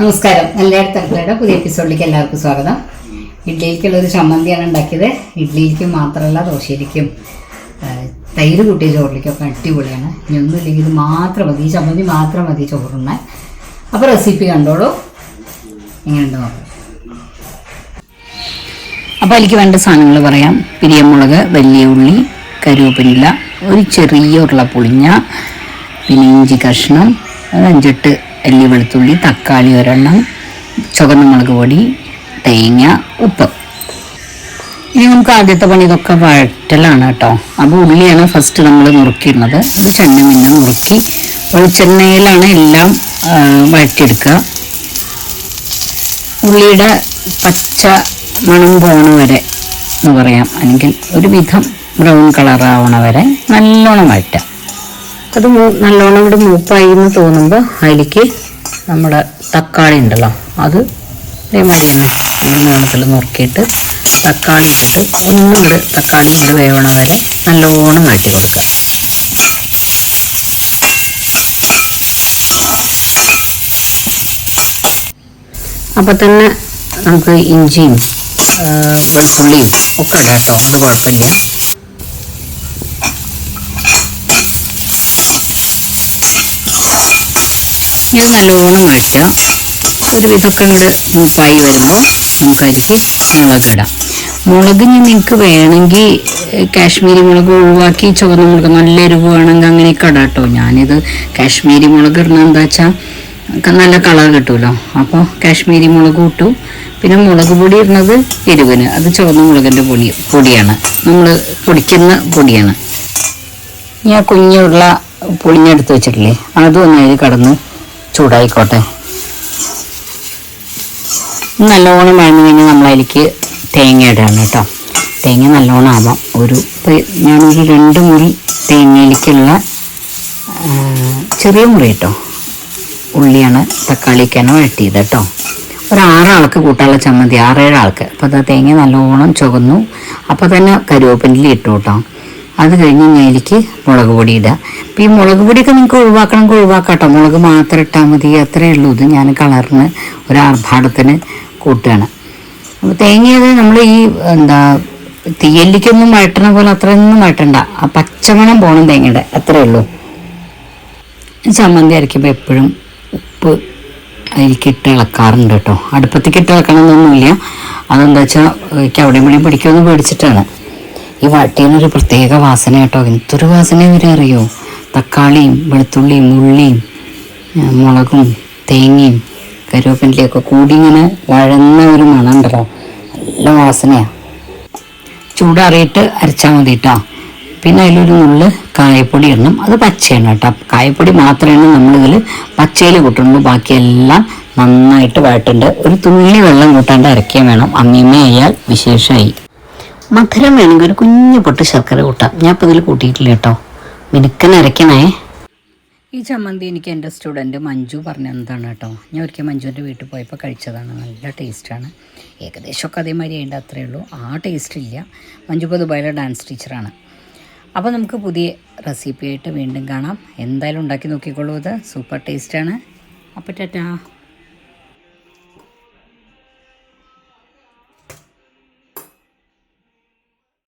നമസ്കാരം. എല്ലായിടത്തും അടുക്കളയുടെ പുതിയ എപ്പിസോഡിലേക്ക് എല്ലാവർക്കും സ്വാഗതം. ഇഡ്ഡലിക്കുള്ള ഒരു ചമ്മന്തിയാണ് ഉണ്ടാക്കിയത്. ഇഡ്ഡലിക്കും മാത്രമല്ല ദോശയിലേക്കും തൈര് കൂട്ടിയ ചോറിലേക്കൊക്കെ അടിപൊളിയാണ്. ഇനി ഒന്നുമില്ലെങ്കിൽ ഇത് മാത്രം മതി. ഈ ചമ്മന്തി മാത്രം മതി ചോറുണ്ണാൻ. അപ്പോൾ റെസിപ്പി കണ്ടോളൂ. എങ്ങനെയുണ്ട് നോക്കാം. അപ്പോൾ എനിക്ക് വേണ്ട സാധനങ്ങൾ പറയാം. പിരിയമുളക് വലിയ ഉള്ളി കരുവേപ്പില ഒരു ചെറിയ ഉരുള പൊളിഞ്ഞ പിന്നെ ഇഞ്ചി കഷ്ണം അഞ്ചെട്ട് അല്ലി വെളുത്തുള്ളി തക്കാളി ഒരെണ്ണം ചുവന്ന മുളക് പൊടി തേങ്ങ ഉപ്പ്. ഇനി നമുക്ക് ആദ്യത്തെ പണി ഇതൊക്കെ വഴറ്റലാണ് കേട്ടോ. അപ്പോൾ ഉള്ളിയാണ് ഫസ്റ്റ് നമ്മൾ നുറുക്കിയിരുന്നത് ഒരു ചെണ്ണ പിന്നെ നുറുക്കി വെളിച്ചെണ്ണയിലാണ് എല്ലാം വഴറ്റിയെടുക്കുക. ഉള്ളിയുടെ പച്ച മണം പോണ വരെ എന്ന് പറയാം. അല്ലെങ്കിൽ ഒരുവിധം ബ്രൗൺ കളറാവണ വരെ നല്ലോണം വഴറ്റാം. അത് നല്ലോണം ഇവിടെ മൂപ്പായി എന്ന് തോന്നുമ്പോൾ അതിലേക്ക് നമ്മുടെ തക്കാളി ഉണ്ടല്ലോ അത് ഇതേമാതിരി തന്നെ ഈ നീളത്തിൽ നുറുക്കിയിട്ട് തക്കാളി ഇട്ടിട്ട് ഒന്നും കൂടെ തക്കാളി ഇത് വേവണ വരെ നല്ലോണം വഴറ്റി കൊടുക്കുക. അപ്പോൾ തന്നെ നമുക്ക് ഇഞ്ചിയും വെളുത്തുള്ളിയും ഒക്കെ ഇടാം കേട്ടോ അത് കുഴപ്പമില്ല. ഇത് നല്ലോണം വഴറ്റുക ഒരു വിധമൊക്കെ ഇങ്ങോട്ട് മൂപ്പായി വരുമ്പോൾ നമുക്കതിലേക്ക് മുളക് മുളക് ഇനി നിങ്ങൾക്ക് വേണമെങ്കിൽ കാശ്മീരി മുളക് ഒഴിവാക്കി ചുവന്ന മുളക് നല്ല എരിവ് വേണമെങ്കിൽ അങ്ങനെയൊക്കെ ഇടാം കേട്ടോ. ഞാനിത് കാശ്മീരി മുളക് ഇടുന്നത് എന്താ വെച്ചാൽ നല്ല കളർ കിട്ടുമല്ലോ അപ്പോൾ കാശ്മീരി മുളക് ഇട്ടു. പിന്നെ മുളക് പൊടി ഇടുന്നത് എരിവിന്. അത് ചുവന്ന മുളകിന്റെ പൊടി പൊടിയാണ്. നമ്മൾ പൊടിക്കുന്ന പൊടിയാണ്. ഞാൻ കുഞ്ഞുള്ള പുളിഞ്ഞെടുത്ത് വെച്ചിട്ടില്ലേ അതും ഒന്ന് അതിൽ കടന്ന് ചൂടായിക്കോട്ടെ. നല്ലോണം വഴന്നു കഴിഞ്ഞാൽ നമ്മളതിലേക്ക് തേങ്ങ ഇടണം കേട്ടോ. തേങ്ങ നല്ലോണം ആവാം. ഒരു ഞാനൊരു രണ്ട് മുറി തേങ്ങയിലേക്കുള്ള ചെറിയ മുറി കേട്ടോ. ഉള്ളിയാണ് തക്കാളിക്കാണ് വഴറ്റിയത് കേട്ടോ. ഒരു ആറാൾക്ക് കൂട്ടാനുള്ള ചമ്മന്തി ആറേഴാൾക്ക്. അപ്പോൾ അത് തേങ്ങ നല്ലോണം ചുവന്നു. അപ്പോൾ തന്നെ കരുവേപ്പിന്റെ ഇട്ടു കേട്ടോ. അത് കഴിഞ്ഞ് ഞാനിലേക്ക് മുളക് പൊടി ഇടുക അപ്പോൾ ഈ മുളക് പൊടിയൊക്കെ നിങ്ങൾക്ക് ഒഴിവാക്കണമെങ്കിൽ ഒഴിവാക്കാം കേട്ടോ മുളക് മാത്രം ഇട്ടാൽ മതി. അത്രയേ ഉള്ളൂ. ഇത് ഞാൻ കളറിന് ഒരു ആർഭാടത്തിന് കൂട്ടുകയാണ്. അപ്പോൾ തേങ്ങയത് നമ്മൾ ഈ എന്താ തീയല്ലിക്കൊന്നും വഴട്ടണ പോലെ അത്രയൊന്നും വഴട്ടണ്ട ആ പച്ചമണം പോകണം തേങ്ങയുടെ. അത്രയേ ഉള്ളൂ. ചമ്മന്തി അരയ്ക്കുമ്പോൾ എപ്പോഴും ഉപ്പ് അതിലേക്കിട്ട് ഇളക്കാറുണ്ട് കേട്ടോ. അടുപ്പത്തേക്ക് ഇട്ട് ഇളക്കണമെന്നൊന്നുമില്ല അതെന്താ വെച്ചാൽ എനിക്ക് അവിടെയും പിടിക്കുമെന്ന് പേടിച്ചിട്ടാണ്. ഈ വട്ടിനൊരു പ്രത്യേക വാസന കേട്ടോ. എന്തൊരു വാസന വരെ അറിയോ? തക്കാളിയും വെളുത്തുള്ളിയും ഉള്ളിയും മുളകും തേങ്ങയും കരുവേപ്പിന്റെയൊക്കെ കൂടി ഇങ്ങനെ വഴന്ന ഒരു മണം ഉണ്ടല്ലോ നല്ല വാസനയാണ് ചൂടാറിയിട്ട് അരച്ചാൽ മതി കേട്ടോ. പിന്നെ അതിലൊരു നുള്ള് കായപ്പൊടി ഇടണം. അത് പച്ചയാണ് കേട്ടോ. കായപ്പൊടി മാത്രമാണ് നമ്മളിതിൽ പച്ചയിൽ കൂട്ടുള്ളൂ ബാക്കിയെല്ലാം നന്നായിട്ട് വഴട്ടുണ്ട് ഒരു തുള്ളി വെള്ളം കൂട്ടാണ്ട് അരയ്ക്കാൻ വേണം. അമ്മയമ്മ ആയാൽ വിശേഷമായി മധുരം വേണമെങ്കിൽ ഒരു കുഞ്ഞു പൊട്ട് ശർക്കര കൂട്ടാം. ഞാൻ ഇപ്പോൾ ഇതിൽ കൂട്ടിയിട്ടില്ല കേട്ടോ. മിനുക്കൻ ഈ ചമ്മന്തി എനിക്ക് എന്റെ സ്റ്റുഡന്റ് മഞ്ജു പറഞ്ഞു തന്നതാണ് കേട്ടോ? ഞാൻ ഒരിക്കൽ മഞ്ജുവിന്റെ വീട്ടിൽ പോയപ്പോൾ കഴിച്ചതാണ്. നല്ല ടേസ്റ്റാണ് ഏകദേശമൊക്കെ അതേമാതിരി അതിന്റെ അത്രയേ ഉള്ളൂ. ആ ടേസ്റ്റ് ഇല്ല. മഞ്ജു ഇപ്പോൾ ദുബായിലെ ഡാൻസ് ടീച്ചറാണ് അപ്പോൾ നമുക്ക് പുതിയ റെസിപ്പിയായിട്ട് വീണ്ടും കാണാം. എന്തായാലും ഉണ്ടാക്കി നോക്കിക്കോളൂ ഇത്. സൂപ്പർ ടേസ്റ്റാണ് അപ്പോൾ ടാറ്റാ.